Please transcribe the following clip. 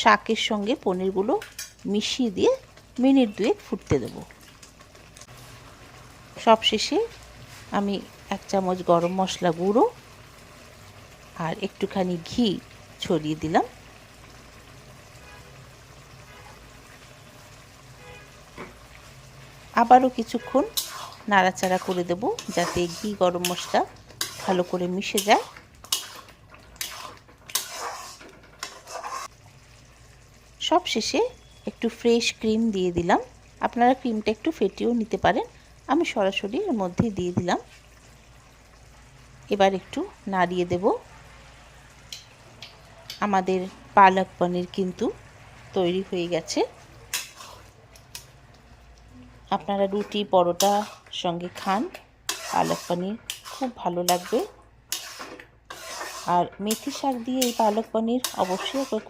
শাকের সঙ্গে পনিরগুলো মিশিয়ে দিয়ে মিনিট দুয়েক ফুটতে দেব। সবশেষে আমি এক চামচ গরম মশলা গুঁড়ো আর একটুখানি ঘি ছড়িয়ে দিলাম। আবারও কিছুক্ষণ নাড়াচাড়া করে দেব যাতে ঘি গরম মশলা ভালো করে মিশে যায়। সব শেষে একটু ফ্রেশ ক্রিম দিয়ে দিলাম। আপনারা ক্রিমটা একটু ফেটিয়েও নিতে পারেন। আমি সরাসরি এর মধ্যে দিয়ে দিলাম। এবার একটু নাড়িয়ে দেব। আমাদের পালক পনির কিন্তু তৈরি হয়ে গেছে। আপনারা রুটি, পরোটা সঙ্গে খান। পালক পনির খুব ভালো লাগবে। আর মেথি শাক দিয়ে এই পালক পনির অবশ্যই করে